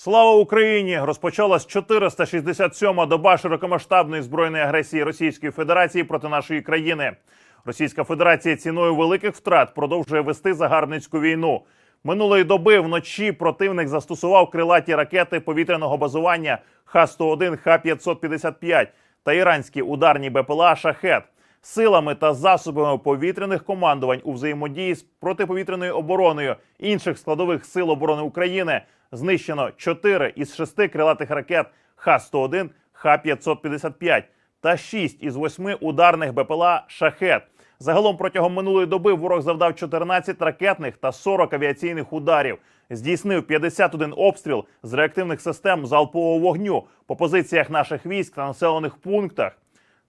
Слава Україні! Розпочалась 467-ма доба широкомасштабної збройної агресії Російської Федерації проти нашої країни. Російська Федерація ціною великих втрат продовжує вести загарбницьку війну. Минулої доби вночі противник застосував крилаті ракети повітряного базування Х-101, Х-555 та іранські ударні БПЛА «Шахет». Силами та засобами повітряних командувань у взаємодії з протиповітряною обороною інших складових сил оборони України знищено 4 із 6 крилатих ракет Х-101, Х-555 та 6 із 8 ударних БПЛА «Шахет». Загалом протягом минулої доби ворог завдав 14 ракетних та 40 авіаційних ударів. Здійснив 51 обстріл з реактивних систем залпового вогню по позиціях наших військ та населених пунктах.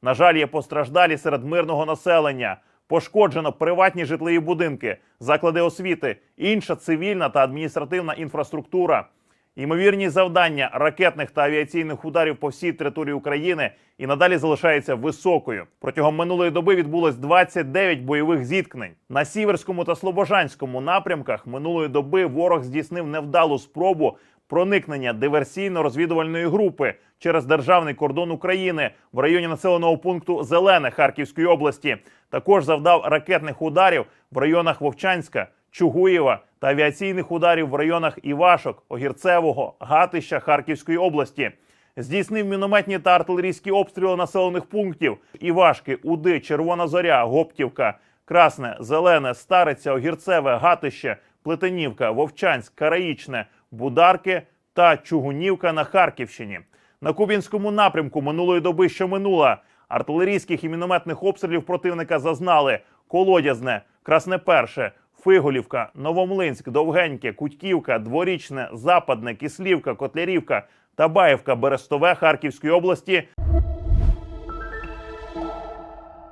На жаль, є постраждалі серед мирного населення. Пошкоджено приватні житлові будинки, заклади освіти, інша цивільна та адміністративна інфраструктура. Ймовірність завдання ракетних та авіаційних ударів по всій території України і надалі залишається високою. Протягом минулої доби відбулось 29 бойових зіткнень. На сіверському та слобожанському напрямках минулої доби ворог здійснив невдалу спробу проникнення диверсійно-розвідувальної групи через державний кордон України в районі населеного пункту Зелене Харківської області. Також завдав ракетних ударів в районах Вовчанська, Чугуєва та авіаційних ударів в районах Івашок, Огірцевого, Гатища Харківської області. Здійснив мінометні та артилерійські обстріли населених пунктів Івашки, Уди, Червона Зоря, Гоптівка, Красне, Зелене, Стариця, Огірцеве, Гатище, Плетенівка, Вовчанськ, Караїчне, Бударки та Чугунівка на Харківщині. На Кубінському напрямку минулої доби, що минула, артилерійських і мінометних обстрілів противника зазнали. Колодязне, Красне Перше, Фиголівка, Новомлинськ, Довгеньке, Кутьківка, Дворічне, Западне, Кислівка, Котлярівка, Табаївка, Берестове Харківської області